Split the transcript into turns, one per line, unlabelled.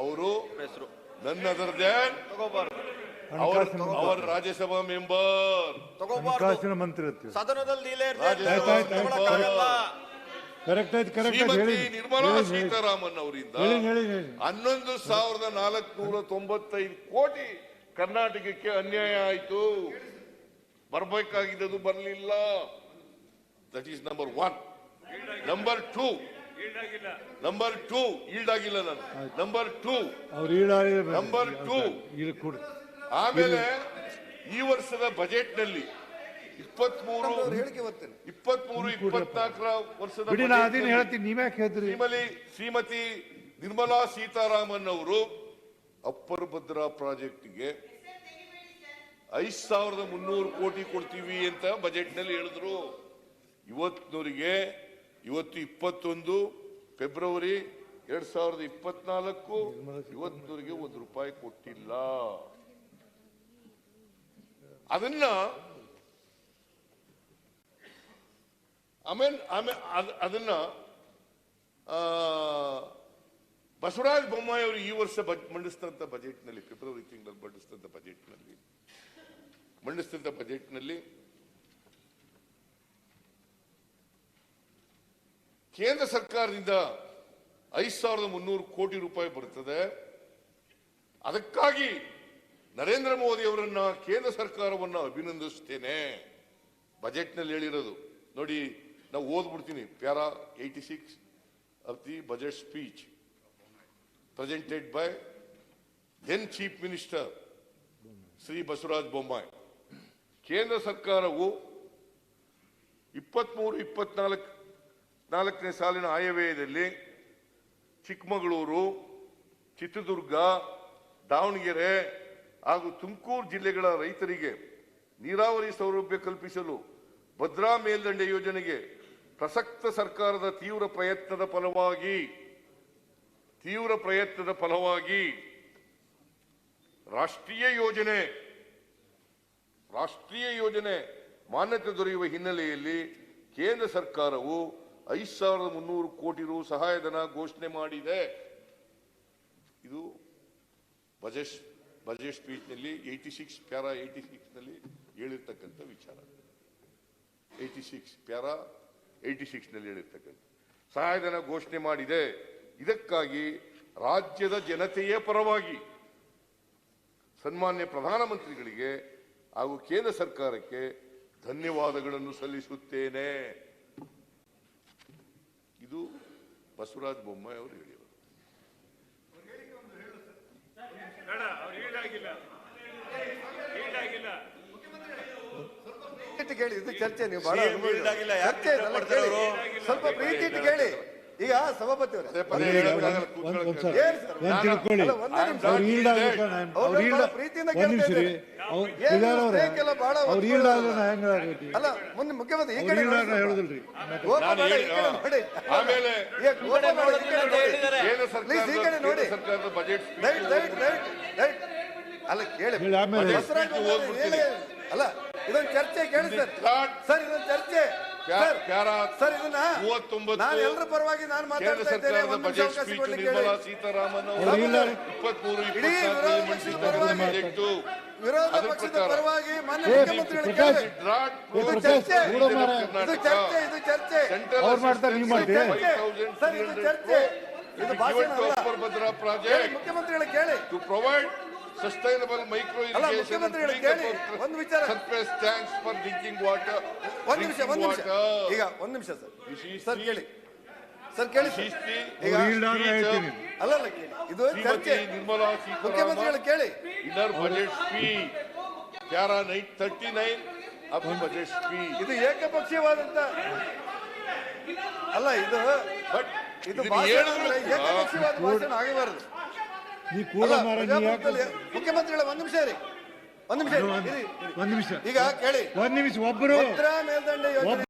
ಅವರು
ಹೆಸರು.
ನನ್ನ ಅದರದೇ
ತಗೋಬಾರ್ದು.
ಅವರ ರಾಜ್ಯಸಭಾ ಮೆಂಬರ್.
ತಗೋಬಾರ್ದು.
ಹಣಕಾಸಿನ ಮಂತ್ರಿ
ಸದನದಲ್ಲಿ ಲೀಲೆ ಇರ್ಲಿ
ಆಯ್ತು, ಆಯ್ತು, ಆಯ್ತು.
ತಗೊಳಕ್ಕಾಗಲ್ಲ.
ಕರೆಕ್ಟ್ ಆಯ್ತು ಕರೆಕ್ಟ್ ಆಯ್ತು.
ಶ್ರೀಮತಿ
ಹೇಳಿ
ನಿರ್ಮಲಾ. ಸೀತಾರಾಮನ್ ಅವರಿಂದ
ಹೇಳಿ ಹೇಳಿ ಹೇಳಿ.
ಹನ್ನೊಂದು ಸಾವಿರದ ನಾಲ್ಕುನೂರ ತೊಂಬತ್ತೈದು ಕೋಟಿ ಕರ್ನಾಟಕಕ್ಕೆ ಅನ್ಯಾಯ ಆಯಿತು. ಬರ್ಬೇಕಾಗಿದ್ದು ಬರಲಿಲ್ಲ. That is number one number two number two yield ಆಗಿಲ್ಲ ನಾನು. ನಂಬರ್ ಟೂ
ಅವ್ರು
ಈಡಾಗಿದ್ದಾರೆ ನಂಬರ್.
ಇಲ್ಲಿ ಕೊಡಿ.
ಆಮೇಲೆ ಈ ವರ್ಷದ ಬಜೆಟ್ನಲ್ಲಿ ಇಪ್ಪತ್ಮೂರು ಇಪ್ಪತ್ಮೂರು ಇಪ್ಪತ್ನಾಲ್ಕರ ವರ್ಷದ
ಬಿಡಿ ನಾ
ನಲ್ಲಿ
ಹೇಳ್ತೀನಿ. ನೀವ್ಯಾಕೆ ಹೇಳ್ತೀರಿ?
ಶ್ರೀಮತಿ ಶ್ರೀಮತಿ ನಿರ್ಮಲಾ ಸೀತಾರಾಮನ್ ಅವರು ಅಪ್ಪರ್ ಭದ್ರಾ ಪ್ರಾಜೆಕ್ಟ್ಗೆ ಐದ್ ಸಾವಿರದ ಮುನ್ನೂರು ಕೋಟಿ ಕೊಡ್ತೀವಿ ಅಂತ ಬಜೆಟ್ನಲ್ಲಿ ಹೇಳಿದ್ರು. ಇವತ್ತಿನವರಿಗೆ ಇವತ್ತು ಇಪ್ಪತ್ತೊಂದು ಫೆಬ್ರವರಿ ಎರಡ್ ಸಾವಿರದ ಇಪ್ಪತ್ನಾಲ್ಕು. ಇವತ್ತರಿಗೆ ಒಂದು ರೂಪಾಯಿ ಕೊಟ್ಟಿಲ್ಲ. ಅದನ್ನ ಆಮೇಲೆ ಆಮೇಲೆ ಅದ್- ಅದನ್ನ ಬಸವರಾಜ ಬೊಮ್ಮಾಯಿ ಅವರು ಈ ವರ್ಷ ಬಜ್ ಮಂಡಿಸಿದಂತ ಬಜೆಟ್ನಲ್ಲಿ, ಫೆಬ್ರವರಿ ತಿಂಗಳಲ್ಲಿ ಮಂಡಿಸಿದಂತ ಬಜೆಟ್ನಲ್ಲಿ, ಮಂಡಿಸಿದಂತ ಬಜೆಟ್ನಲ್ಲಿ ಕೇಂದ್ರ ಸರ್ಕಾರದಿಂದ ಐದು ಸಾವಿರದ ಮುನ್ನೂರು ಕೋಟಿ ರೂಪಾಯಿ ಬರುತ್ತದೆ ಅದಕ್ಕಾಗಿ ನರೇಂದ್ರ ಮೋದಿ ಅವರನ್ನ ಕೇಂದ್ರ ಸರ್ಕಾರವನ್ನು ಅಭಿನಂದಿಸ್ತೇನೆ ಬಜೆಟ್ನಲ್ಲಿ ಹೇಳಿರೋದು. ನೋಡಿ, ನಾವು ಓದ್ಬಿಡ್ತೀನಿ. Para eighty six of the budget speech presented by then chief minister Shri Basavaraja Bommai ಕೇಂದ್ರ ಸರ್ಕಾರವು ಇಪ್ಪತ್ಮೂರು, ಇಪ್ಪತ್ನಾಲ್ಕು ನಾಲ್ಕನೇ ಸಾಲಿನ ಆಯವ್ಯಯದಲ್ಲಿ ಚಿಕ್ಕಮಗಳೂರು, ಚಿತ್ರದುರ್ಗ, ದಾವಣಗೆರೆ ಹಾಗೂ ತುಮಕೂರು ಜಿಲ್ಲೆಗಳ ರೈತರಿಗೆ ನೀರಾವರಿ ಸೌಲಭ್ಯ ಕಲ್ಪಿಸಲು ಭದ್ರಾ ಮೇಲ್ದಂಡೆ ಯೋಜನೆಗೆ ಪ್ರಸಕ್ತ ಸರ್ಕಾರದ ತೀವ್ರ ಪ್ರಯತ್ನದ ಫಲವಾಗಿ, ತೀವ್ರ ಪ್ರಯತ್ನದ ಫಲವಾಗಿ ರಾಷ್ಟ್ರೀಯ ಯೋಜನೆ ರಾಷ್ಟ್ರೀಯ ಯೋಜನೆ ಮಾನ್ಯತೆ ದೊರೆಯುವ ಹಿನ್ನೆಲೆಯಲ್ಲಿ ಕೇಂದ್ರ ಸರ್ಕಾರವು ಐದು ಸಾವಿರದ ಮುನ್ನೂರು ಕೋಟಿ ರು ಸಹಾಯಧನ ಘೋಷಣೆ ಮಾಡಿದೆ. ಇದು ಬಜೆಟ್ ಬಜೆಟ್ ಸ್ಪೀಚ್ನಲ್ಲಿ ಏಯ್ಟಿ ಸಿಕ್ಸ್ ಪ್ಯಾರಾ ಏಯ್ಟಿ ಸಿಕ್ಸ್ನಲ್ಲಿ ಹೇಳಿರ್ತಕ್ಕಂಥ ವಿಚಾರ. ಏಯ್ಟಿ ಸಿಕ್ಸ್ ಪ್ಯಾರಾ ಏಯ್ಟಿ ಸಿಕ್ಸ್ನಲ್ಲಿ ಹೇಳಿರ್ತಕ್ಕಂಥ ಸಹಾಯಧನ ಘೋಷಣೆ ಮಾಡಿದೆ. ಇದಕ್ಕಾಗಿ ರಾಜ್ಯದ ಜನತೆಯೇ ಪರವಾಗಿ ಸನ್ಮಾನ್ಯ ಪ್ರಧಾನಮಂತ್ರಿಗಳಿಗೆ ಹಾಗೂ ಕೇಂದ್ರ ಸರ್ಕಾರಕ್ಕೆ ಧನ್ಯವಾದಗಳನ್ನು ಸಲ್ಲಿಸುತ್ತೇನೆ. ಇದು ಬಸವರಾಜ ಬೊಮ್ಮಾಯಿ ಅವರು ಹೇಳಿದರು
ಕೇಳಿ ಇದು ಚರ್ಚೆ ನೀವು ಬಹಳ
CM ಆಗಿಲ್ಲ, ಯಾಕೆ
ಚರ್ಚೆ
ಮಾಡ್ತಾರೆ ಅವರು?
ಸ್ವಲ್ಪ ಪ್ರೀತಿ ಇಟ್ಟು ಕೇಳಿ. ಈಗ ಸಭಾಪತಿ ಅಲ್ಲ, ಮುಂದೆ ಮುಖ್ಯಮಂತ್ರಿ ಈ ಕಡೆ.
ಹೇಳುದಿಲ್ರಿ.
ಆಮೇಲೆ
ಈಗ ಈ ಕಡೆ ನೋಡಿ. ಅಲ್ಲ ಕೇಳಿ. ಅಲ್ಲ ಇದೊಂದು ಚರ್ಚೆ ಕೇಳಿ ಸರ್. ಸರ್ ಇದೊಂದು ಚರ್ಚೆ. ಸರ್ ಇದನ್ನ ನಾನು ಎಲ್ಲರ ಪರವಾಗಿ ನಾನು ಮಾತಾಡ್ತಾ ಇದ್ದೇನೆ ಒಂದು ನಿಮಿಷ
ಬಜೆಟ್
ಅವಕಾಶ ಕೊಡ್ಲಿಕ್ಕೆ
ಸೀತಾರಾಮನ್ ಇಪ್ಪತ್ಮೂರು
ಇಡೀ ವಿರೋಧ ಪಕ್ಷದ ಪರವಾಗಿ ವಿರೋಧ
ಅದ್ರ
ಪಕ್ಷದ ಪರವಾಗಿ ಮಾನ್ಯ
ಏ,
ಮುಖ್ಯಮಂತ್ರಿಗಳು ಕೇಳಿ.
ಡ್ರಾಟ್
ಇದು ಚರ್ಚೆ ಇದು ಚರ್ಚೆ ಇದು ಚರ್ಚೆ. ಸರ್ ಇದು ಚರ್ಚೆ. ಇದು ಭಾಷಣ ಮುಖ್ಯಮಂತ್ರಿಗಳು ಕೇಳಿ.
to provide sustainable ಮೈಕ್ರೋ
ಅಲ್ಲ,
ಮುಖ್ಯಮಂತ್ರಿ
ಕೇಳಿ, ಒಂದು ವಿಚಾರ.
Surface tanks for drinking water
ಒಂದು ನಿಮಿಷ ಒಂದು ನಿಮಿಷ. ಈಗ ಒಂದು ನಿಮಿಷ ಸರ್. ಸರ್ ಕೇಳಿ. ಸರ್ ಕೇಳಿ ಸರ್. ಈಗ
ಅವ್ರು ಹೇಳ್ತೀನಿ
ಅಲ್ಲ ಅಲ್ಲ ಕೇಳಿ. ಇದು
ಶ್ರೀಮತಿ
ಚರ್ಚೆ.
ನಿರ್ಮಲಾ
ಮುಖ್ಯಮಂತ್ರಿಗಳು
ಸೀತಾರಾಮನ್
ಕೇಳಿ.
Inner budget speech para nine thirty nine of budget speech.
ಇದು ಏಕಪಕ್ಷೀಯವಾದಂತ ಅಲ್ಲ ಇದು
ಬಟ್
ಇದು ಭಾಷಣ
ಹೇಳಿದ್ರು
ಏಕಪಕ್ಷೀಯವಾದ ಭಾಷಣ ಆಗಬಾರದು.
ನೀ ಕೂಡ ಮಾರ ನೀ ಯಾಕೆ
ಮುಖ್ಯಮಂತ್ರಿಗಳ ಒಂದ್ ನಿಮಿಷ ರೀ ಒಂದು ನಿಮಿಷ.
ಒಂದ್ ನಿಮಿಷ.
ಈಗ ಕೇಳಿ.
ಒಂದ್ ನಿಮಿಷ ಒಬ್ಬರು
ಮೇಲ್ದಂಡೆ ಯೋಜನೆ.